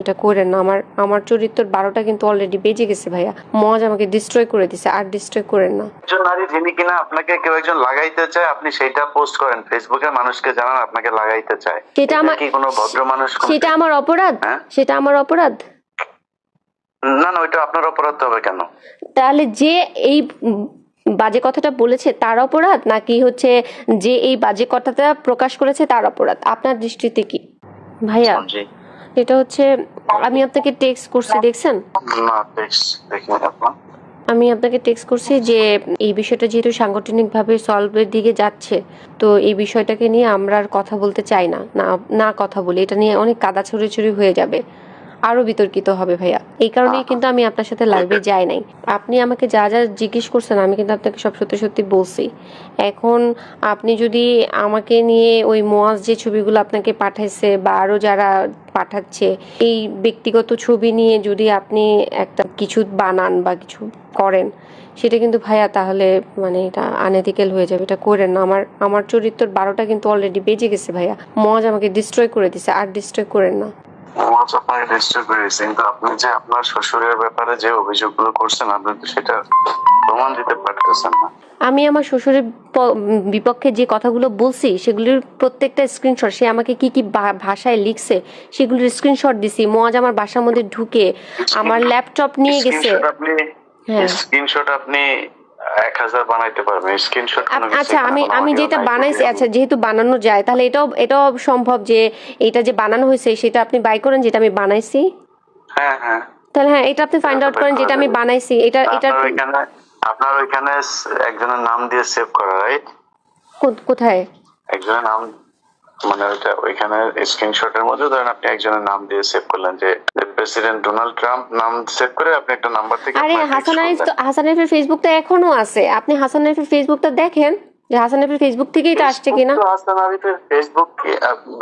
এটা করেন না। আমার আমার চরিত্র বারোটা কিন্তু অলরেডি বেজে গেছে ভাইয়া। মজ আমাকে ডিস্ট্রয় করে দিছে আর ডিস্ট্রয় করেন না। একজন নারী যিনি কিনা আপনাকে কেউ একজন লাগাইতে চায় আপনি সেটা পোস্ট করেন। ফেসবুকে মানুষকে জানান আপনাকে লাগাইতে চায়। সেটা আমার- কি কোনো ভদ্র মানুষ সেটা আমার অপরাধ? হ্যাঁ? সেটা আমার অপরাধ? না না ওইটা আপনার অপরাধ হবে কেন? তাহলে যে এই বাজে কথাটা বলেছে তার অপরাধ নাকি হচ্ছে যে এই বাজে কথাটা প্রকাশ করেছে তার অপরাধ? আপনার দৃষ্টিতে কি? ভাইয়া এটা হচ্ছে আমি আপনাকে টেক্সট করছি দেখছেন? না টেক্সট দেখিনি আপনার আমি আপনাকে টেক্সট করছি যে এই বিষয়টা যেহেতু সাংগঠনিকভাবে সলভের দিকে যাচ্ছে তো এই বিষয়টাকে নিয়ে আমরা আর কথা বলতে চাই না। না না কথা বলি এটা নিয়ে অনেক কাদা ছড়িছড়ি হয়ে যাবে। আরও বিতর্কিত হবে, ভাইয়া। এই কারণেই কিন্তু আমি আপনার সাথে লাইভে যাই নাই। আপনি আমাকে যা যা জিজ্ঞেস করছেন, আমি কিন্তু আপনাকে সব সত্যি সত্যি বলছি। এখন আপনি যদি আমাকে নিয়ে ওই মোয়াজ যে ছবিগুলো আপনাকে পাঠাইছে বা আরও যারা পাঠাচ্ছে, এই ব্যক্তিগত ছবি নিয়ে যদি আপনি একটা কিছু বানান বা কিছু করেন, সেটা কিন্তু ভাইয়া তাহলে মানে এটা আনএথিক্যাল হয়ে যাবে, এটা করেন না। আমার আমার চরিত্র বারোটা কিন্তু অলরেডি বেজে গেছে, ভাইয়া। মজ আমাকে ডিস্ট্রয় করে দিছে, আর ডিস্ট্রয় করেন না। কিন্তু আপনি যে আপনার শ্বশুরের ব্যাপারে যে অভিযোগগুলো করছেন আপনি তো সেটা প্রমাণ দিতে পারতেছেন না। আমি আমার শ্বশুরের বিপক্ষে যে কথাগুলো বলছি সেগুলির প্রত্যেকটা স্ক্রিনশট সে আমাকে কি কি ভাষায় লিখছে সেগুলির স্ক্রিনশট দিছি। মজ আমার বাসার মধ্যে ঢুকে আমার ল্যাপটপ নিয়ে গেছে। স্ক্রিনশট আপনি হ্যাঁ। স্ক্রিনশট আপনি এক হাজার বানাইতে পারবেন স্ক্রিনশট আচ্ছা আমি আমি যেটা বানাইছি আচ্ছা যেহেতু বানানো যায় তাহলে এটাও এটাও সম্ভব যে এটা যে বানানো হয়েছে সেটা আপনি বাই করেন যেটা আমি বানাইছি? হ্যাঁ হ্যাঁ। তাহলে হ্যাঁ এটা আপনি ফাইন্ড আউট করেন যেটা আমি বানাইছি এটা এটা আপনার ওইখানে একজনের নাম দিয়ে সেভ করা রাইট কোথায়? একজনের নাম মানে ওইটা ওইখানে স্ক্রিনশট এর মধ্যে ধরেন আপনি একজনের নাম দিয়ে সেভ করলেন যে প্রেসিডেন্ট ডোনাল্ড ট্রাম্প নাম সেভ করে আপনি একটা নাম্বার থেকে আরে হাসান আরিফ তো। হাসান আরিফের ফেসবুকটা এখনও আছে আপনি হাসান আরিফের ফেসবুকটা দেখেন যে হাসান আরিফের ফেসবুক থেকেই তো আসছে কিনা? হাসান আরিফের ফেসবুক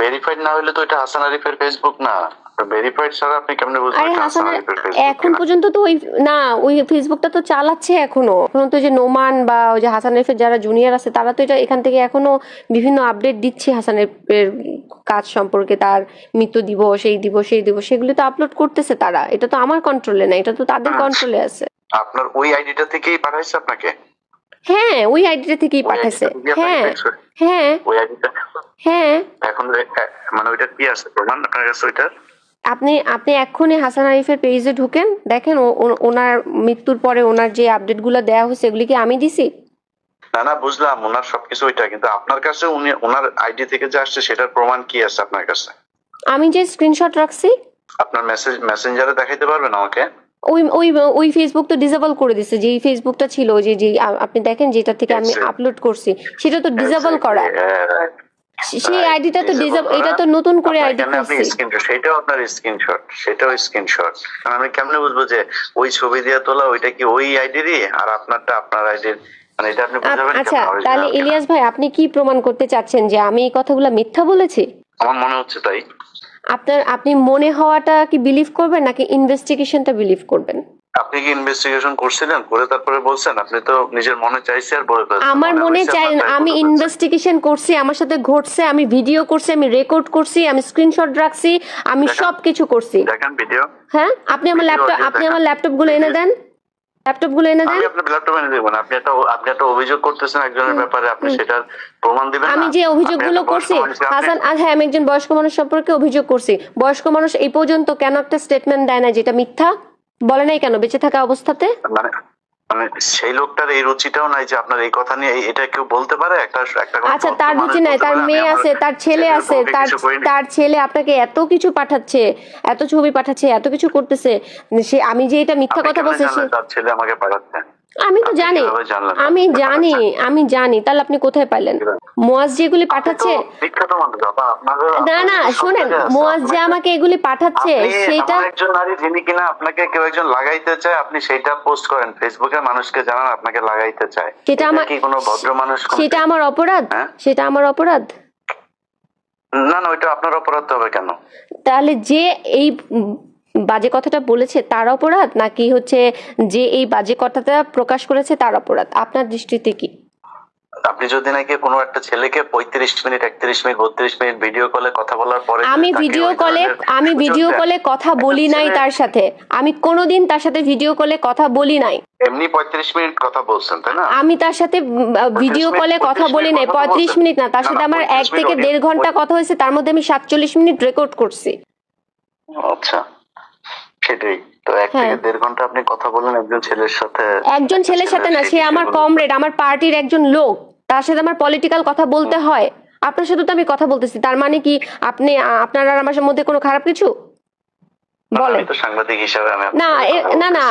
ভেরিফাইড না হলে তো এটা হাসান আরিফের ফেসবুক না। ভেরিফাইড ছাড়া আপনি কেমনে বুঝবেন আরে হাসান হাসান আরিফের ফেসবুক এখন পর্যন্ত তো ওই না ওই ফেসবুকটা তো চালাচ্ছে এখনও। এখনও তো যে নোমান বা ওই যে হাসান আরিফের যারা জুনিয়র আছে তারা তো এটা এখান থেকে এখনও বিভিন্ন আপডেট দিচ্ছে হাসান আরিফের কাজ সম্পর্কে তার মৃত্যু দিবস এই দিবস সেই দিবস সেগুলো তো আপলোড করতেছে তারা। এটা তো আমার কন্ট্রোলে না এটা তো তাদের আচ্ছা। কন্ট্রোলে আছে। আপনার ওই আইডিটা থেকেই পাঠাইছে আপনাকে? হ্যাঁ ওই আইডিটা থেকেই পাঠাইছে। হ্যাঁ হ্যাঁ। ওই আইডিটা হ্যাঁ। এখন এ- মানে ওইটা কি আছে? প্রমাণ আপনার কাছে ওইটার? আপনি আপনি এক্ষুনি হাসান আরিফের পেজে ঢুকেন দেখেন ওনার মৃত্যুর পরে ওনার যে আপডেটগুলো দেওয়া হয়েছে এগুলি কি আমি দিছি? না না বুঝলাম ওনার সবকিছু ওইটা কিন্তু আপনার কাছে উনি ওনার আইডি থেকে যে আসছে সেটার প্রমাণ কি আছে আপনার কাছে? আমি যে স্ক্রিনশট রাখছি। আপনার মেসেজ মেসেঞ্জারে দেখাইতে পারবেন আমাকে? ওই ওই ওই ফেসবুক তো ডিসেবল করে দিছে যে ফেসবুকটা ছিল যে যে আপনি দেখেন যেটা থেকে আমি আপলোড করছি সেটা তো ডিসেবল করা। হ্যাঁ, সেই আইডিটা তো এটা তো নতুন করে আইডি আপনি স্ক্রিনশট সেটাও আপনার স্ক্রিনশট সেটাও স্ক্রিনশট আমি কেমনে বুঝব যে ওই ছবি দিয়ে তোলা ওইটা কি ওই আইডিরই আর আপনারটা আপনার আইডির মানে এটা আপনি বুঝাবেন আচ্ছা তাহলে ইলিয়াস ভাই আপনি কি প্রমাণ করতে চাচ্ছেন যে আমি এই কথাগুলো মিথ্যা বলেছি? আমার মনে হচ্ছে তাই। আপনার আপনি মনে হওয়াটা কি বিলিভ করবেন নাকি ইনভেস্টিগেশনটা বিলিভ করবেন? আপনি কি ইনভেস্টিগেশন করছিলেন? করে তারপরে বলছেন আপনি তো নিজের মনে চাইছে আর বলে ফেলছেন। আমার মনে চাই আপনার আমি ইনভেস্টিগেশন করছি আমার সাথে ঘটছে আমি ভিডিও করছি আমি রেকর্ড করছি আমি স্ক্রিনশট রাখছি আমি দেখেন। সব কিছু করছি। দেখেন ভিডিও হ্যাঁ? আপনি আমার ল্যাপটপ আপনি আমার ল্যাপটপগুলো এনে দেন। ল্যাপটপগুলো এনে দেন। ল্যাপটপ এনে দেবো আপনি একটা আপনি একটা অভিযোগ করতেছেন একজনের ব্যাপারে আপনি সেটার প্রমাণ দিবেন আমি যে অভিযোগগুলো করছি হাসান আর হ্যাঁ আমি একজন বয়স্ক মানুষ সম্পর্কে অভিযোগ করছি। বয়স্ক মানুষ এই পর্যন্ত কেন একটা স্টেটমেন্ট দেয় না যেটা মিথ্যা? বলে নাই কেন? বেঁচে থাকা অবস্থাতে? মানে সেই লোকটার এই রুচিটাও নাই যে আপনার এই কথা নিয়ে এটা কেউ বলতে পারে? একটা একটা আচ্ছা তার রুচি নাই তার মেয়ে আছে তার ছেলে আছে তার তার ছেলে আপনাকে এত কিছু পাঠাচ্ছে এত ছবি পাঠাচ্ছে এত কিছু করতেছে সে আমি যে এটা মিথ্যা কথা বলছি তার ছেলে আমাকে পাঠাচ্ছে? আমি তো জানি। আমি জানি আমি জানি। তাহলে আপনি কোথায় পাইলেন? মোয়াজ পাঠাচ্ছে মানুষ বাবা। আপনাদের না না শোনেন মোয়াজ যে আমাকে এগুলি পাঠাচ্ছে সেটা একজন নারী যিনি কিনা আপনাকে কেউ একজন লাগাইতে চায় আপনি সেটা পোস্ট করেন। ফেসবুকে মানুষকে জানান আপনাকে লাগাইতে চায়। সেটা আমার- কি কোনো ভদ্র মানুষ সেটা আমার অপরাধ? হ্যাঁ? সেটা আমার অপরাধ? না না ওইটা আপনার অপরাধ হবে কেন? তাহলে যে এই বাজে কথাটা বলেছে তার অপরাধ নাকি হচ্ছে যে এই বাজে কথাটা প্রকাশ করেছে তার অপরাধ? আপনার দৃষ্টিতে কি? আপনি যদি নাকি কোনো একটা ছেলেকে পঁয়ত্রিশ মিনিট একত্রিশ মিনিট বত্রিশ মিনিট ভিডিও কলে কথা বলার পরে আমি ভিডিও কলে আমি ভিডিও কলে কথা বলি নাই তার সাথে। আমি কোনোদিন তার সাথে ভিডিও কলে কথা বলি নাই। এমনি পঁয়ত্রিশ মিনিট কথা বলছেন তাই না? আমি তার সাথে ভিডিও কলে কথা বলি নাই। পঁয়ত্রিশ মিনিট না তার সাথে আমার এক থেকে দেড় ঘণ্টা কথা হয়েছে তার মধ্যে আমি সাতচল্লিশ মিনিট রেকর্ড করছি। আচ্ছা। সেটাই। তো এক হ্যাঁ। থেকে দেড় ঘণ্টা আপনি কথা বলেন একজন ছেলের সাথে একজন ছেলের সাথে না সে আমার কমরেড আমার পার্টির একজন লোক। তার সাথে আমার পলিটিক্যাল কথা বলতে হয়। আপনার সাথে তো আমি কথা বলতেছি। তার মানে কি আপনি আপনার আর আমার মধ্যে কোনো খারাপ কিছু বলেন আমি তো সাংবাদিক হিসাবে আমি আপনার না সাথে এ- কথা না না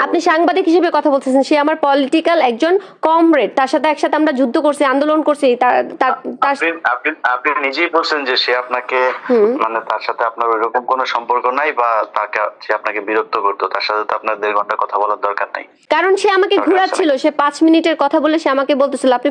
আপনি সাংবাদিক হিসেবে কথা বলতেছেন সে আমার পলিটিক্যাল একজন কমরেড তার সাথে একসাথে আমরা যুদ্ধ করছি আন্দোলন করছি তার- তার- তার আপনি আপনি আপনি নিজেই বলছেন যে সে আপনাকে মানে তার সাথে আপনার ওইরকম কোনো সম্পর্ক নাই বা তাকে সে আপনাকে বিরক্ত করতো তার সাথে তো আপনার দেড় ঘণ্টা কথা বলার দরকার নাই। কারণ সে আমাকে ঘোরাচ্ছিল সে পাঁচ মিনিটের কথা বলে সে আমাকে বলতেছিল আপনি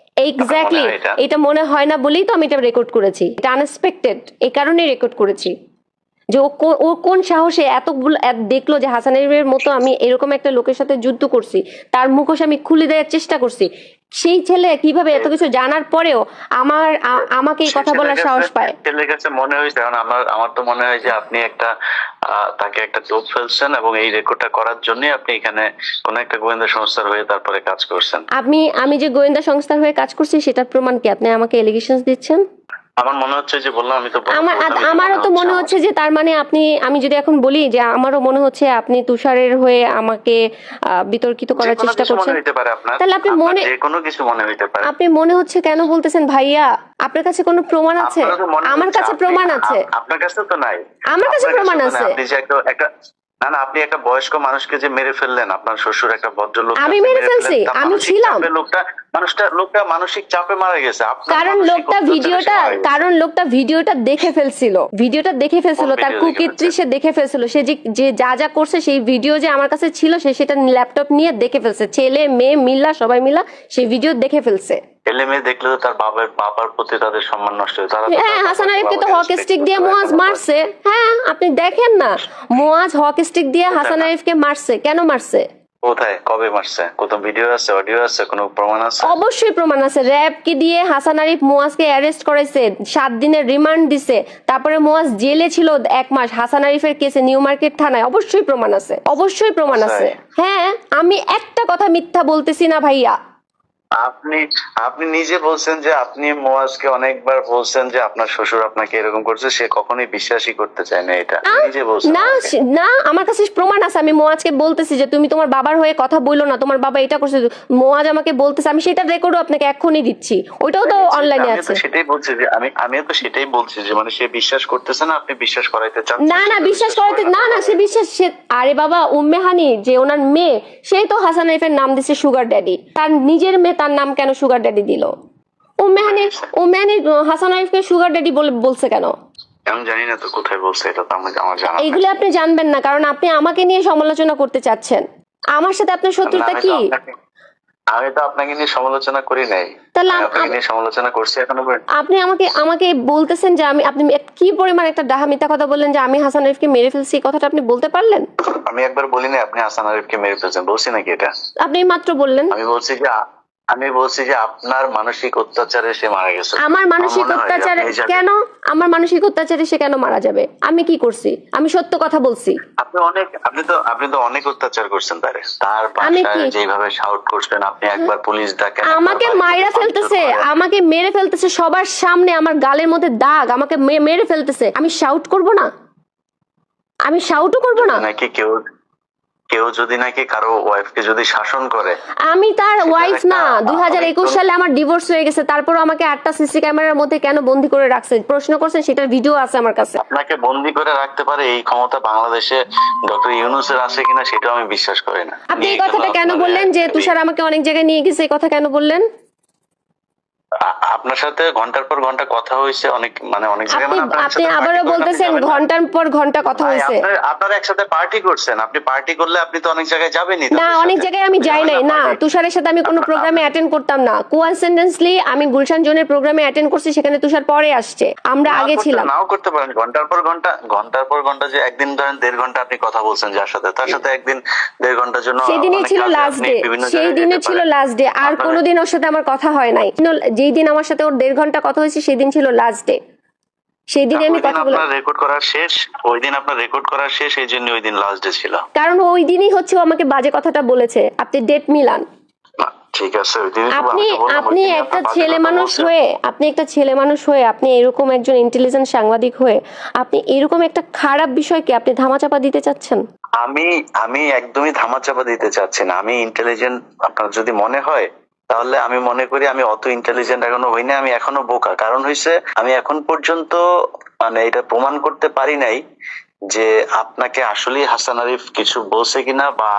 এক্স্যাক্টলি এটা? মনে হয় না বলেই তো আমি এটা রেকর্ড করেছি। এটা আনএক্সপেক্টেড এই কারণেই রেকর্ড করেছি। যে ও ও কোন সাহসে এতগুলো এত- দেখল যে হাসানের মতো আমি এরকম একটা লোকের সাথে যুদ্ধ করছি তার মুখোশ আমি খুলে দেওয়ার চেষ্টা করছি। সেই ছেলে কীভাবে এত কিছু জানার পরেও আমার আমাকে এই কথা বলার সাহস পায়? ছেলের কাছে মনে হয়েছে কারণ আমার আমার তো মনে হয় যে আপনি একটা তাকে একটা দোষ ফেলছেন এবং এই রেকর্ডটা করার জন্য আপনি এখানে কোন একটা গোয়েন্দা সংস্থার হয়ে তারপরে কাজ করছেন। আমি আমি যে গোয়েন্দা সংস্থার হয়ে কাজ করছি সেটার প্রমাণ কি? আপনি আমাকে এলিগেশন দিচ্ছেন? আমার মনে হচ্ছে যে বললাম আমি তো আমার আমারও তো মনে হচ্ছে যে তার মানে আপনি আমি যদি এখন বলি যে আমারও মনে হচ্ছে আপনি তুষারের হয়ে আমাকে বিতর্কিত করার চেষ্টা করছেন। তাহলে আপনি মনে- যে কোনো কিছু মনে হইতে পারে। আপনি মনে হচ্ছে কেন বলতেছেন ভাইয়া? আপনার কাছে কোনো প্রমাণ আছে? আমার কাছে প্রমাণ আছে। আপনার কাছে তো নাই। আমার কাছে প্রমাণ আছে। আপনি যে একটা একটা না না আপনি একটা বয়স্ক মানুষকে যে মেরে ফেললেন আপনার শ্বশুর একটা ভদ্রলোক আমি মেরে ফেলছি, আমি ছিলাম। লোকটা মানুষটা লোকটা মানসিক চাপে মারা গেছে। কারণ লোকটা ভিডিওটা কারণ লোকটা ভিডিওটা দেখে ফেলছিল। ভিডিওটা দেখে ফেলছিল তার? সে দেখে ফেলছিল। সে যে যে যা যা করছে সেই ভিডিও যে আমার কাছে ছিল সে সেটা ল্যাপটপ নিয়ে দেখে ফেলছে। ছেলে মেয়ে মিল্লা সবাই মিলা সেই ভিডিও দেখে ফেলছে। ছেলে মেয়ে দেখলে তো তার বাবার বাবার প্রতি তাদের সম্মান নষ্ট হয়। তারা হ্যাঁ হাসান আরিফকে তো হক স্টিক দিয়ে মোয়াজ মারছে। হ্যাঁ আপনি দেখেন না। মোয়াজ হক স্টিক দিয়ে হাসান আরিফকে মারছে। কেন মারছে? কোথায়? কবে মারছে? ভিডিও আছে অডিও আছে কোনো প্রমাণ আছে? অবশ্যই প্রমাণ আছে। র্যাব কি দিয়ে হাসান আরিফ মুয়াজকে অ্যারেস্ট করাইছে সাত দিনের রিমান্ড দিছে। তারপরে মুয়াজ জেলে ছিল এক মাস হাসান আরিফের কেসে নিউ মার্কেট থানায়। অবশ্যই প্রমাণ আছে। অবশ্যই প্রমাণ আছে। হ্যাঁ আমি একটা কথা মিথ্যা বলতেছি না ভাইয়া। আপনি আপনি নিজে বলছেন যে আপনি মোয়াজকে অনেকবার বলছেন যে আপনার শ্বশুর আপনাকে এরকম করছে সে কখনোই বিশ্বাসই করতে চায় না এটা। নিজে বলছেন না না আমার কাছে প্রমাণ আছে আমি মোয়াজকে বলতেছি যে তুমি তোমার বাবার হয়ে কথা বলল না তোমার বাবা এটা করছে মোয়াজ আমাকে বলতেছে আমি সেটা রেকর্ডও আপনাকে এখনই দিচ্ছি। ওইটাও তো অনলাইনে আমি আছে। সেটাই বলছি যে আমি আমিও তো সেটাই বলছি যে মানে সে বিশ্বাস করতেছে না আপনি বিশ্বাস করাইতে চান না না বিশ্বাস করাতে না। না সে বিশ্বাস সে আরে বাবা উম্মে হানি যে ওনার মেয়ে সেই তো হাসান আরিফের নাম দিছে সুগার ড্যাডি তার নিজের মেয়ে তার নাম কেন সুগার ড্যাডি দিল? হাসান আরিফকে সুগার ড্যাডি বলে বলছে কেন? আমি জানি না তো কোথায় বলছে এটা তো আমার জানা এইগুলো আপনি জানবেন না কারণ আপনি আমাকে নিয়ে সমালোচনা করতে চাচ্ছেন। আমার সাথে আপনার শত্রুতা কি? আমি তো আপনাকে নিয়ে সমালোচনা করি নাই। তাহলে আপনাকে নিয়ে সমালোচনা করছি এখনও। আপনি আমাকে আমাকে বলতেছেন যে আমি আপনি কি পরিমাণ একটা ডাহা মিথ্যা কথা বললেন যে আমি হাসান আরিফকে মেরে ফেলছি এই কথাটা আপনি বলতে পারলেন? আমি একবার বলি না আপনি হাসান আরিফকে মেরে ফেলছেন বলছি নাকি এটা? আপনি মাত্র বললেন। আমি বলছি যে আমি বলছি যে আপনার মানসিক অত্যাচারে সে মারা গেছে। আমার মানসিক মনে অত্যাচারে কেন? আমার মানসিক অত্যাচারে সে কেন মারা যাবে? আমি কি করছি? আমি সত্য কথা বলছি। আপনি অনেক আপনি তো আপনি তো অনেক অত্যাচার করছেন তারে। তার বাসায় যেভাবে শাউট করছেন আপনি একবার পুলিশ ডাকেন আমাকে মাইরা ফেলতেছে। আমাকে মেরে ফেলতেছে সবার সামনে আমার গালের মধ্যে দাগ। আমাকে মেরে ফেলতেছে। আমি শাউট করব না? আমি শাউটও করব না? নাকি কেউ কেউ যদি নাকি কারও ওয়াইফকে যদি শাসন করে আমি তার ওয়াইফ না। দুই হাজার একুশ অনেক- সালে আমার ডিভোর্স হয়ে গেছে তারপর আমাকে আটটা সিসি ক্যামেরার মধ্যে কেন বন্দি করে রাখছে? প্রশ্ন করছেন সেটার ভিডিও আছে আমার কাছে। আপনাকে বন্দি করে রাখতে পারে এই ক্ষমতা বাংলাদেশে ডক্টর ইউনুসের আছে কিনা সেটা আমি বিশ্বাস করি না। আপনি এই কথাটা কেন বললেন যে তুষার আমাকে অনেক জায়গায় নিয়ে গেছে এই কথা কেন বললেন? আপনার সাথে ঘণ্টার পর ঘণ্টা কথা হয়েছে অনেক মানে অনেক আপনি মানে আবারও বলতেছেন ঘণ্টার পর ঘণ্টা কথা হয়েছে। আপনার- একসাথে পার্টি করছেন আপনি পার্টি করলে আপনি তো অনেক জায়গায় যাবেনই না অনেক জায়গায় আমি যাই নাই। না? তুষারের সাথে আমি কোনো প্রোগ্রামে অ্যাটেন্ড করতাম না। কোয়াইন্সিডেন্সলি আমি গুলশান জোনের প্রোগ্রামে অ্যাটেন্ড করছি সেখানে তুষার পরে আসছে। আমরা আগে ছিলাম। নাও করতে পারেন। ঘণ্টার পর ঘণ্টা ঘণ্টার পর ঘণ্টা যে একদিন ধরেন দেড় ঘণ্টা আপনি কথা বলছেন যার সাথে তার সাথে একদিন দেড় ঘণ্টার জন্য সেই দিনই ছিল লাস্ট ডে সেই দিনে ছিল লাস্ট ডে আর কোনোদিন ওর সাথে আমার কথা হয় নাই। যেই দিন আমার সাথে ওর দেড় ঘণ্টা কথা হয়েছে সেই দিন ছিল লাস্ট ডে সেই দিনে আমি কথা বলে আপনার রেকর্ড করা শেষ? ওই দিন আপনার রেকর্ড করা শেষ এই জন্য ওই দিন লাস্ট ডে ছিল। কারণ ওই দিনই হচ্ছে আমাকে বাজে কথাটা বলেছে। আপনি ডেট মিলান। ঠিক আছে আপনি আপনি একটা ছেলে মানুষ হয়ে আপনি একটা ছেলে মানুষ হয়ে আপনি এরকম একজন ইন্টেলিজেন্ট সাংবাদিক হয়ে আপনি এরকম একটা খারাপ বিষয়কে আপনি ধামাচাপা দিতে চাচ্ছেন? আমি আমি একদমই ধামাচাপা দিতে চাচ্ছি না। আমি ইন্টেলিজেন্ট আপনার যদি মনে হয় তাহলে আমি মনে করি আমি অত ইন্টেলিজেন্ট এখনও হই না আমি এখনও বোকা। কারণ হয়েছে আমি এখন পর্যন্ত মানে এটা প্রমাণ করতে পারি নাই যে আপনাকে আসলেই হাসান আরিফ কিছু বলছে কিনা বা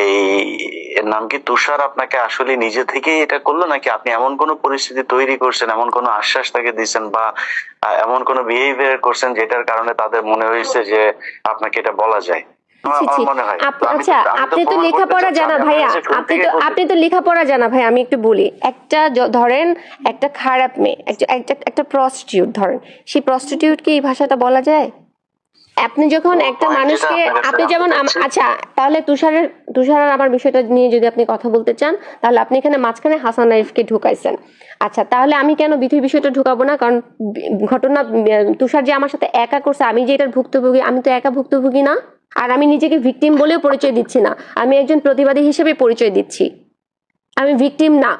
এই, এর নাম কি তুষার আপনাকে আসলে নিজে থেকেই এটা করল নাকি আপনি এমন কোনো পরিস্থিতি তৈরি করছেন, এমন কোনো আশ্বাস তাকে দিয়েছেন বা এমন কোনো বিহেভিয়ার করছেন যেটার কারণে তাদের মনে হয়েছে যে আপনাকে এটা বলা যায়? আচ্ছা আপনি তো লেখাপড়া জানা ভাইয়া আপনার কাছে শুরু আপনি তো আপনি তো লেখাপড়া জানা ভাই আমি একটু বলি। একটা ধরেন একটা খারাপ মেয়ে একটা একটা একটা প্রস্টিটিউট ধরেন সেই প্রস্টিটিউটকে এই ভাষাটা বলা যায়? আপনি যখন একটা মানুষকে আপনি যেমন। আচ্ছা তাহলে তুষারের তুষার আর আমার বিষয়টা নিয়ে যদি আপনি কথা বলতে চান তাহলে আপনি এখানে মাঝখানে হাসান আরিফকে ঢুকাইছেন। আচ্ছা তাহলে আমি কেন বিথি বিষয়টা ঢুকাবো না? কারণ ঘটনা তুষার যে আমার সাথে একা করছে আমি যে এটার ভুক্তভোগী আমি তো একা ভুক্তভোগী না? আর আমি নিজেকে ভিকটিম বলেও পরিচয় দিচ্ছি না। আমি একজন প্রতিবাদী হিসেবে পরিচয় দিচ্ছি। আমি ভিকটিম না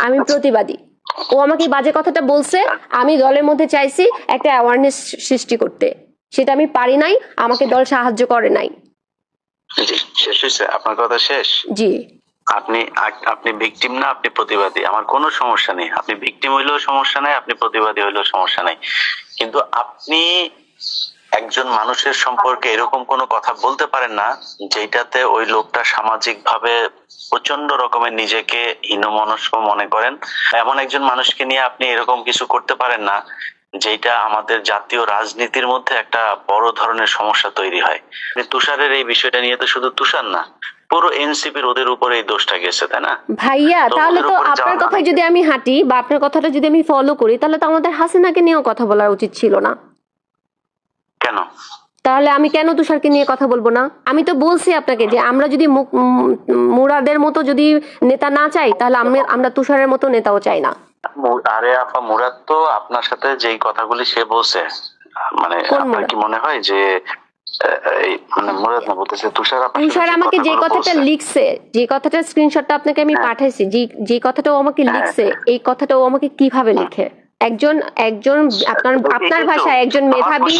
আমি প্রতিবাদী। ও আমাকে বাজে কথাটা বলছে আমি দলের মধ্যে চাইছি একটা অ্যাওয়ারনেস সৃষ্টি করতে। সেটা আমি পারি নাই আমাকে দল সাহায্য করে নাই। শেষ হয়েছে। আপনার কথা শেষ? জি। আপনি আপনি ভিকটিম না আপনি প্রতিবাদী। আমার কোনো সমস্যা নেই। আপনি ভিকটিম হইলেও সমস্যা নাই আপনি প্রতিবাদী হইলেও সমস্যা নাই। কিন্তু আপনি একজন মানুষের সম্পর্কে এরকম কোনো কথা বলতে পারেন না যেটাতে ওই লোকটা সামাজিক ভাবে প্রচণ্ড রকমের নিজেকে হীনমনস্ক মনে করেন। এমন একজন মানুষকে নিয়ে আপনি এরকম কিছু করতে পারেন না যেটা আমাদের জাতীয় রাজনীতির মধ্যে একটা বড় ধরনের সমস্যা তৈরি হয়। তুষারের এই বিষয়টা নিয়ে তো শুধু তুষার না পুরো এনসিপির ওদের উপরে এই দোষটা গেছে তাই না? ভাইয়া তাহলে তো আপনার কথায় মানে যদি আমি হাঁটি বা আপনার কথাটা যদি আমি ফলো করি তাহলে তো আমাদের হাসিনাকে নিয়েও কথা বলা উচিত ছিল না। কেন? তাহলে আমি কেন তুষারকে নিয়ে কথা বলব না? আমি তো বলছি আপনাকে যে আমরা যদি মুরাদের মতো যদি নেতা না চাই তাহলে আমরা আমরা তুষারের মতো নেতাও চাই না। আরে আপা মুরাদ তো আপনার সাথে যেই কথাগুলি সে বলছে মানে আপনার কি মনে হয় যে মানে তুষার আমাকে যে কথাটা লিখছে যে স্ক্রিনশটটা আপনাকে আমি হ্যাঁ। পাঠাইছি যে আমাকে হ্যাঁ। লিখছে এই কথাটা ও আমাকে কীভাবে লিখে? একজন একজন আপনার আপনার ভাষায় একজন মেধাবী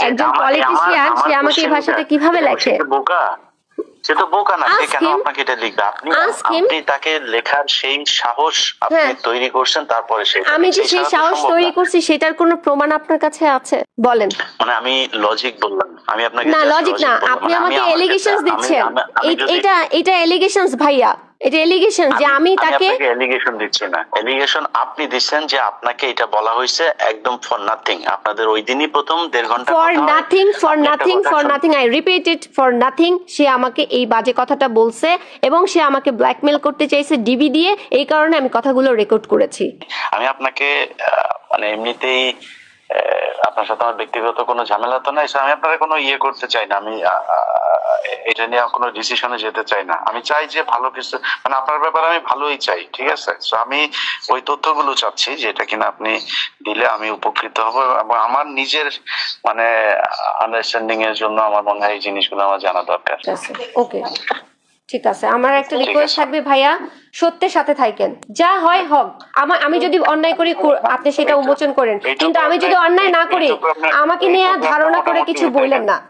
একজন পলিটিশিয়ান সে আমাকে এই টা- কীভাবে লেখে? বোকা। সে তো বোকা না সে কেন আপনাকে এটা লিখবে? আপনি আপনি তাকে লেখার সেই সাহস আপনি হ্যাঁ। তৈরি করছেন তারপরে সে আমি যে সেই সাহস তৈরি করছি সেটার কোনো প্রমাণ আপনার কাছে আছে? বলেন। মানে আমি লজিক বললাম আমি আপনাকে না লজিক না আপনি মানে আমাকে এলিগেশনস দিচ্ছেন। এটা এটা এলিগেশনস ভাইয়া। এটা এলিগেশন যে আমি তাকে এলিগেশন দিচ্ছি না। এলিগেশন আপনি দিচ্ছেন যে আপনাকে এটা বলা হয়েছে একদম ফর নাথিং আপনাদের ওই দিনই প্রথম দেড় ঘণ্টা for nothing for nothing for nothing I repeat it for nothing সে আমাকে এই বাজে কথাটা বলছে এবং সে আমাকে ব্ল্যাকমেল করতে চাইছে ডিবি দিয়ে এই কারণে আমি কথাগুলো রেকর্ড করেছি। আমি আপনাকে মানে এমনিতেই আপনার সাথে আমার ব্যক্তিগত কোনো ঝামেলা তো নাই আমি আপনার কোনো ইয়ে করতে চাই না, আমি এটা নিয়ে কোনো ডিসিশনে যেতে চাই না। আমি চাই যে ভালো কিছু মানে আপনার ব্যাপারে আমি ভালোই চাই, ঠিক আছে? তো আমি ওই তথ্যগুলো চাচ্ছি যেটা কিনা আপনি দিলে আমি উপকৃত হব এবং আমার নিজের মানে আন্ডারস্ট্যান্ডিং এর জন্য আমার মনে হয় এই জিনিসগুলো আমার জানা দরকার। ওকে ঠিক আছে আমার একটা রিকোয়েস্ট থাকবে ভাইয়া সত্যের সাথে থাকেন যা হয় হোক আমার আমি যদি অন্যায় করি আপনি সেটা উন্মোচন করেন। কিন্তু আমি যদি অন্যায় না করি আমাকে নিয়ে ধারণা করে কিছু বললেন না।